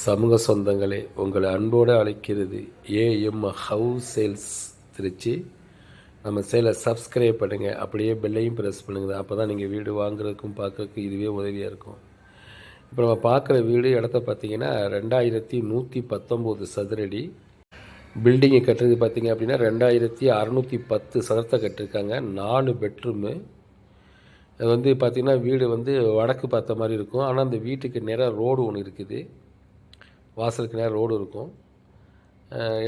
சமூக சொந்தங்களே உங்களை அன்போடு அழைக்கிறது ஏஎம் ஹவுஸ் சேல்ஸ் திருச்சி. நம்ம சேலை சப்ஸ்கிரைப் பண்ணுங்கள் அப்படியே பெல்லையும் ப்ரெஸ் பண்ணுங்கள் அப்போ தான் நீங்கள் வீடு வாங்குறதுக்கும் பார்க்குறதுக்கும் இதுவே உதவியாக இருக்கும். இப்போ நம்ம பார்க்குற வீடு இடத்த பார்த்தீங்கன்னா ரெண்டாயிரத்தி நூற்றி பத்தொம்போது சதுரடி. பில்டிங்கை கட்டுறது பார்த்தீங்க அப்படின்னா ரெண்டாயிரத்தி அறநூற்றி பத்து சதுரத்தை கட்டிருக்காங்க. நாலு பெட்ரூமு அது வந்து பார்த்திங்கன்னா வீடு வந்து வடக்கு பார்த்த மாதிரி இருக்கும். ஆனால் அந்த வீட்டுக்கு நேராக ரோடு ஒன்று இருக்குது. வாசலுக்கு நேரம் ரோடு இருக்கும்.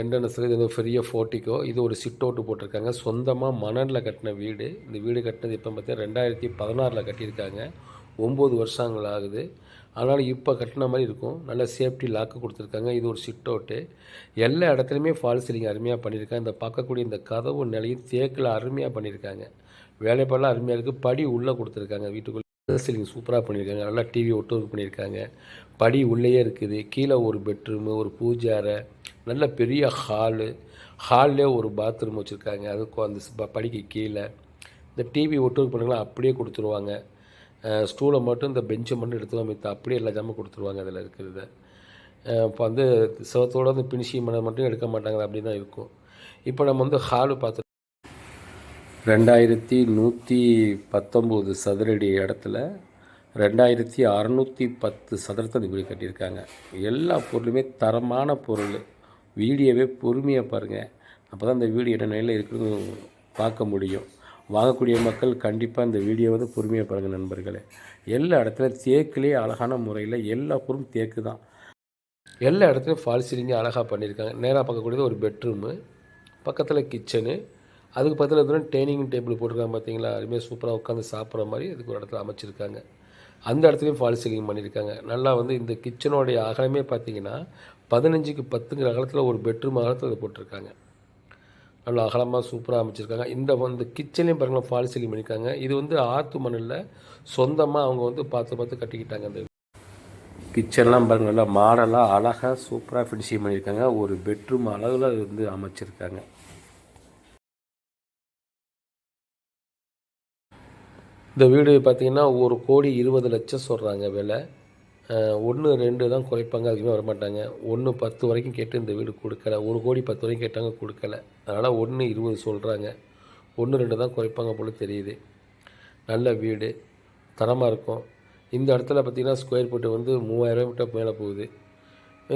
என்ட்ரன்ஸில் இது வந்து பெரிய ஃபோர்ட்டிக்கோ இது ஒரு சிட் அவுட்டு போட்டிருக்காங்க. சொந்தமாக மணலில் கட்டின வீடு. இந்த வீடு கட்டினது இப்போ பார்த்தீங்கன்னா ரெண்டாயிரத்தி பதினாறில் கட்டியிருக்காங்க. ஒம்பது வருஷங்கள் ஆகுது. ஆனாலும் இப்போ கட்டின மாதிரி இருக்கும். நல்ல சேஃப்டி லாக்கு கொடுத்துருக்காங்க. இது ஒரு சிட் அவுட்டு எல்லா இடத்துலையுமே ஃபால் சீலிங் அருமையாக பண்ணியிருக்காங்க. இந்த பார்க்கக்கூடிய இந்த கதவு நிலையும் தேக்கில் அருமையாக பண்ணியிருக்காங்க. வேலைப்பாடெல்லாம் அருமையாக இருக்குது படி உள்ளே கொடுத்துருக்காங்க வீட்டுக்குள்ளே. சீலிங் சூப்பராக பண்ணியிருக்காங்க நல்லா டிவி ஒட்டு ஒர்க் பண்ணியிருக்காங்க படி உள்ளேயே இருக்குது. கீழே ஒரு பெட்ரூமு ஒரு பூஜை அறை நல்ல பெரிய ஹாலு ஹால்லே ஒரு பாத்ரூம் வச்சுருக்காங்க. அதுக்கும் அந்த படிக்கு கீழே. இந்த டிவி ஒட்டு ஒர்க் அப்படியே கொடுத்துருவாங்க. ஸ்டூலை மட்டும் இந்த பெஞ்சை மட்டும் எடுத்து மித்த அப்படியே எல்லா ஜாமும் கொடுத்துருவாங்க அதில் இருக்கிறத. இப்போ வந்து சிவத்தோட வந்து பினிஷிங் மனை மட்டும் எடுக்க மாட்டாங்க. அப்படி தான் இருக்கும். இப்போ நம்ம வந்து ஹாலு பார்த்து ரெண்டாயிரத்தி நூற்றி பத்தொம்போது சதுரடி இடத்துல ரெண்டாயிரத்தி அறநூற்றி பத்து சதுரத்தை இந்த வீடு கட்டியிருக்காங்க. எல்லா பொருளுமே தரமான பொருள். வீடியோவே பொறுமையாக பாருங்கள் அப்போ தான் இந்த வீடு என்ன நிலையில் இருக்குன்னு பார்க்க முடியும். வாங்கக்கூடிய மக்கள் கண்டிப்பாக இந்த வீடியோ வந்து பொறுமையாக பாருங்கள் நண்பர்களே. எல்லா இடத்துல தேக்குலேயே அழகான முறையில் எல்லா பொருளும் தேக்கு தான். எல்லா இடத்துலையும் ஃபால் சீலிங்க அழகாக பண்ணியிருக்காங்க. நேராக பார்க்கக்கூடியது ஒரு பெட்ரூமு பக்கத்தில் கிச்சனு அதுக்கு பக்கத்தில் இருந்தாலும் டைனிங் டேபிள் போட்டிருக்காங்க பார்த்தீங்களா அதுமாரி சூப்பராக உட்காந்து சாப்பிட்ற மாதிரி அதுக்கு ஒரு இடத்துல அமைச்சிருக்காங்க. அந்த இடத்துலையும் ஃபால் சீலிங் பண்ணியிருக்காங்க நல்லா வந்து இந்த கிச்சனோடைய அகலமே பார்த்தீங்கன்னா பதினஞ்சுக்கு பத்துங்கிற அகலத்தில் ஒரு பெட்ரூம் அகலத்தில் அதை போட்டிருக்காங்க. நல்லா அகலமாக சூப்பராக அமைச்சிருக்காங்க. இந்த வந்து கிச்சன்லேயும் பாருங்களா ஃபால் சீலிங் பண்ணியிருக்காங்க இது வந்து ஆற்று மணலில் சொந்தமாக அவங்க வந்து பார்த்து பார்த்து கட்டிக்கிட்டாங்க அந்த கிச்சன்லாம் பாருங்க நல்லா மாடலாக அழகாக சூப்பராக ஃபினிஷிங் பண்ணியிருக்காங்க ஒரு பெட்ரூம் அளவில் வந்து அமைச்சிருக்காங்க. இந்த வீடு பார்த்திங்கன்னா ஒரு கோடி இருபது லட்சம் சொல்கிறாங்க விலை. ஒன்று ரெண்டு தான் குறைப்பாங்க அதிகமாக வரமாட்டாங்க. ஒன்று பத்து வரைக்கும் கேட்டு இந்த வீடு கொடுக்கல. ஒரு கோடி பத்து வரைக்கும் கேட்டாங்க கொடுக்கல. அதனால் ஒன்று இருபது சொல்கிறாங்க ஒன்று ரெண்டு தான் குறைப்பாங்க போல தெரியுது. நல்ல வீடு தரமாக இருக்கும். இந்த இடத்துல பார்த்தீங்கன்னா ஸ்கொயர் ஃபீட்டு வந்து மூவாயிரம் கிட்ட மேலே போகுது.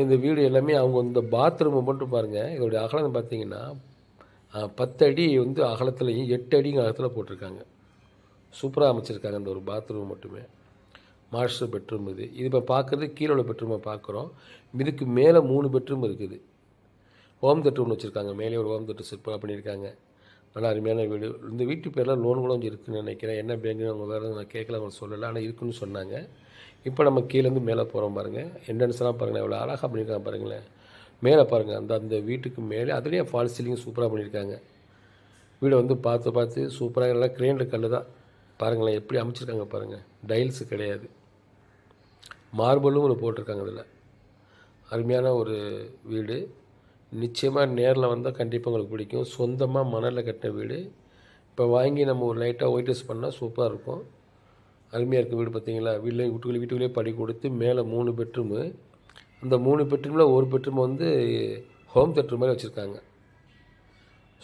இந்த வீடு எல்லாமே அவங்க இந்த பாத்ரூமை மட்டும் பாருங்கள் இதோடைய அகலம் பார்த்தீங்கன்னா பத்து அடி வந்து அகலத்துலையும் எட்டு அடிங்க அகலத்தில் போட்டிருக்காங்க. சூப்பராக அமைச்சிருக்காங்க அந்த ஒரு பாத்ரூம் மட்டுமே. மாஸ்டர் பெட்ரூம் இது. இது இப்போ பார்க்குறது கீழே உள்ள பெட்ரூமை பார்க்குறோம் இதுக்கு மேலே மூணு பெட்ரூம் இருக்குது. ஹோம் தேட்டர் ஒன்று வச்சுருக்காங்க. மேலே ஒரு ஹோம் தேட்டர் சூப்பராக பண்ணியிருக்காங்க. நல்லா அருமையான வீடு. இந்த வீட்டு பேரில் லோன் கூட கொஞ்சம் இருக்குன்னு நினைக்கிறேன். என்ன பேங்க்னு அவங்க வேறு நான் கேட்கல அவங்க சொல்லலை. ஆனால் இருக்குன்னு சொன்னாங்க. இப்போ நம்ம கீழேருந்து மேலே போகிறோம் பாருங்கள் என்ட்ரன்ஸ்லாம் பாருங்கள் எவ்வளோ அழகாக பண்ணியிருக்காங்க பாருங்களேன். மேலே பாருங்கள் அந்த அந்த வீட்டுக்கு மேலே அதுலேயும் ஃபால் சீலிங் சூப்பராக பண்ணியிருக்காங்க. வீடை வந்து பார்த்து பார்த்து சூப்பராக நல்லா கிரேண்டு கல் தான் பாருங்களேன் எப்படி அமைச்சிருக்காங்க பாருங்கள் டைல்ஸு கிடையாது. மார்பலும் ஒன்று போட்டிருக்காங்க அதில் அருமையான ஒரு வீடு. நிச்சயமாக நேரில் வந்தால் கண்டிப்பாக உங்களுக்கு பிடிக்கும். சொந்தமாக மணலில் கட்டின வீடு. இப்போ வாங்கி நம்ம ஒரு லைட்டாக ஒயிட் ஹவுஸ் பண்ணால் சூப்பராக இருக்கும். அருமையாக இருக்குது வீடு பார்த்தீங்களா வீட்டில் வீட்டுக்குள்ளே வீட்டுக்குள்ளேயே படி கொடுத்து மேலே மூணு பெட்ரூமு அந்த மூணு பெட்ரூமில் ஒரு பெட்ரூம் வந்து ஹோம் தேட்டர் மாதிரி வச்சுருக்காங்க.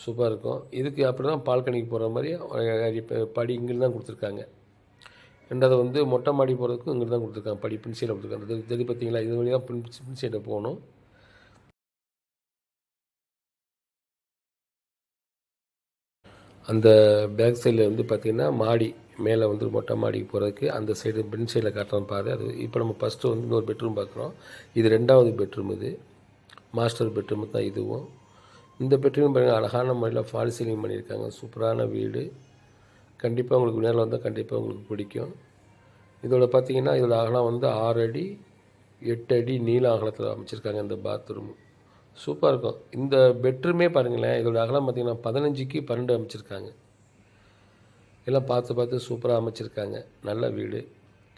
சூப்பராக இருக்கும். இதுக்கு அப்படி தான் பால்கனிக்கு போகிற மாதிரி படி இங்கிட்டு தான் கொடுத்துருக்காங்க. ரெண்டாவது வந்து மொட்டை மாடி போகிறதுக்கும் இங்கிட்டு தான் கொடுத்துருக்காங்க. படி பின் சைடில் கொடுத்துருக்காங்க. இது தெரியும் பார்த்தீங்களா இது வழியாக பின் பின் சைடு போகணும். அந்த பேக் சைடில் வந்து பார்த்திங்கன்னா மாடி மேலே வந்து மொட்டை மாடிக்கு போகிறதுக்கு அந்த சைடு பின் சைடில் காட்டுறோம் பாரு. அது இப்போ நம்ம ஃபஸ்ட்டு வந்து இன்னொரு பெட்ரூம் பார்க்குறோம் இது ரெண்டாவது பெட்ரூம் இது. மாஸ்டர் பெட்ரூம் தான் இதுவும். இந்த பெட்ரூம் பாருங்கள் அழகான முறையில் ஃபால் சீலிங் பண்ணியிருக்காங்க. சூப்பரான வீடு. கண்டிப்பாக உங்களுக்கு நேரில் வந்தால் கண்டிப்பாக உங்களுக்கு பிடிக்கும். இதோட பார்த்தீங்கன்னா இதோட அகலம் வந்து ஆறு அடி எட்டு அடி நீள அகலத்தில் அமைச்சிருக்காங்க இந்த பாத்ரூம் சூப்பராக இருக்கும். இந்த பெட்ரூமே பாருங்களேன் இதோட அகலம் பார்த்திங்கன்னா பதினஞ்சுக்கு பன்னெண்டு அமைச்சிருக்காங்க. எல்லாம் பார்த்து பார்த்து சூப்பராக அமைச்சிருக்காங்க. நல்ல வீடு.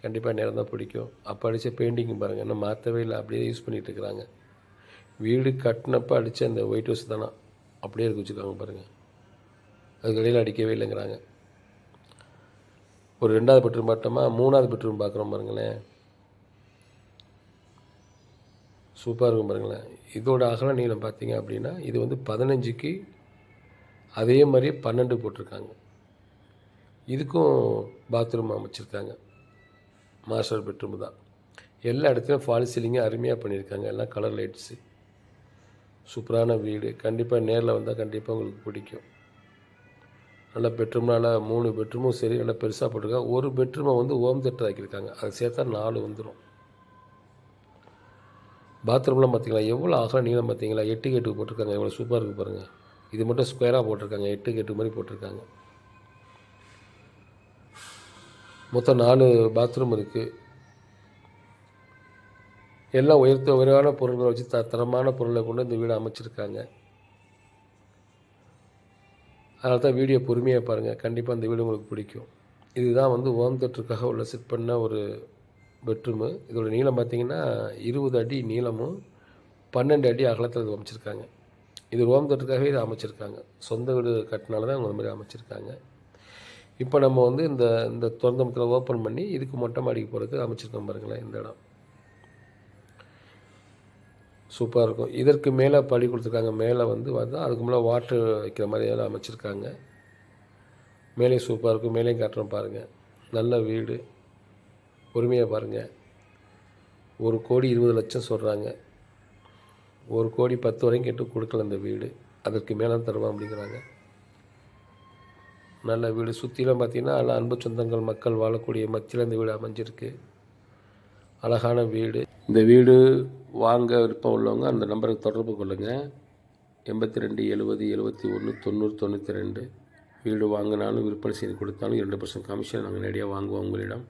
கண்டிப்பாக நேரம் தான் பிடிக்கும். அப்போ அடித்த பெயிண்டிங் பாருங்கள் இன்னும் மாற்றவே இல்லை. அப்படியே யூஸ் பண்ணிகிட்டு இருக்கிறாங்க. வீடு கட்டினப்போ அடித்த அந்த ஒயிட் ஹவுஸ் தானே? அப்படியே இருக்கு வச்சுருக்காங்க பாருங்கள் அதுக்கு இடையில் அடிக்கவே இல்லைங்கிறாங்க. ஒரு ரெண்டாவது பெட்ரூம் பார்த்தோமா? மூணாவது பெட்ரூம் பார்க்குறோம் பாருங்களேன். சூப்பராக இருக்கும் பாருங்களேன். இதோட அகல நீளம் பார்த்தீங்க அப்படின்னா இது வந்து பதினஞ்சுக்கு அதே மாதிரி பன்னெண்டு போட்டிருக்காங்க. இதுக்கும் பாத்ரூம் அமைச்சிருக்காங்க. மாஸ்டர் பெட்ரூம் தான். எல்லா இடத்துலையும் ஃபால் சீலிங்கும் அருமையாக பண்ணியிருக்காங்க. எல்லாம் கலர் லைட்ஸு சூப்பரான வீடு. கண்டிப்பாக நேரில் வந்தால் கண்டிப்பாக உங்களுக்கு பிடிக்கும். நல்ல பெட்ரூம்னால மூணு பெட்ரூமும் சரி நல்லா பெருசாக போட்டிருக்காங்க ஒரு பெட்ரூமை வந்து ஓம் தேட்டர் ஆக்கியிருக்காங்க. அதை சேர்த்தா நாலு வந்துடும் பாத்ரூம்லாம் பார்த்தீங்களா எவ்வளோ அகல நீளம் பார்த்தீங்களா எட்டு கேட்டு போட்டிருக்காங்க. எவ்வளோ சூப்பராக இருக்குது பாருங்கள் இது மட்டும் ஸ்கொயராக போட்டிருக்காங்க. எட்டு கேட்டு மாதிரி போட்டிருக்காங்க. மொத்தம் நாலு பாத்ரூம் இருக்குது எல்லாம் உயர்த்த உயர்வான பொருள்களை வச்சு த தரமான பொருளை கொண்டு இந்த வீடு அமைச்சிருக்காங்க. அதனால தான் வீடியோ பொறுமையாக பாருங்கள் கண்டிப்பாக இந்த வீடு உங்களுக்கு பிடிக்கும். இதுதான் வந்து ஓம் தேட்டருக்காக உள்ள செட் பண்ண ஒரு பெட்ரூமு இதோட நீளம் பார்த்தீங்கன்னா இருபது அடி நீளமும் பன்னெண்டு அடி அகலத்தில் இது அமைச்சிருக்காங்க. இது ஓம் தேட்டருக்காகவே இதை அமைச்சிருக்காங்க. சொந்த வீடு கட்டினால தான் அவங்க மாதிரி அமைச்சிருக்காங்க. இப்போ நம்ம வந்து இந்த இந்த திறந்தமத்தில் ஓப்பன் பண்ணி இதுக்கு மொட்டை மாடிக்கு போகிறதுக்கு அமைச்சிருக்கோம் பாருங்களேன் இந்த இடம். சூப்பராக இருக்கும். இதற்கு மேலே படி கொடுத்துருக்காங்க. மேலே வந்து பார்த்தா அதுக்கு மேலே வாட்ரு வைக்கிற மாதிரி எல்லாம் அமைச்சிருக்காங்க. மேலே சூப்பராக இருக்கும். மேலேயும் காட்டுறோம் பாருங்கள் நல்ல வீடு. பொறுமையாக பாருங்கள் ஒரு கோடி இருபது லட்சம் சொல்கிறாங்க ஒரு கோடி பத்து வரைக்கும் கேட்டு கொடுக்கல இந்த வீடு. அதற்கு மேலே தருவோம் அப்படிங்கிறாங்க. நல்ல வீடு. சுற்றிலும் பார்த்தீங்கன்னா நல்லா அன்பு சொந்தங்கள் மக்கள் வாழக்கூடிய மத்தியில் இந்த வீடு அமைஞ்சிருக்கு. அழகான வீடு. இந்த வீடு வாங்க விருப்பம் உள்ளவங்க அந்த நம்பருக்கு தொடர்பு கொள்ளுங்கள் எண்பத்தி ரெண்டு எழுபது எழுபத்தி ஒன்று தொண்ணூறு தொண்ணூற்றி ரெண்டு. வீடு வாங்கினாலும் விற்பனை செய்து கொடுத்தாலும் இரண்டு பர்சன்ட் கமிஷன் நாங்கள் நேரடியாக வாங்குவோம் உங்களிடம்.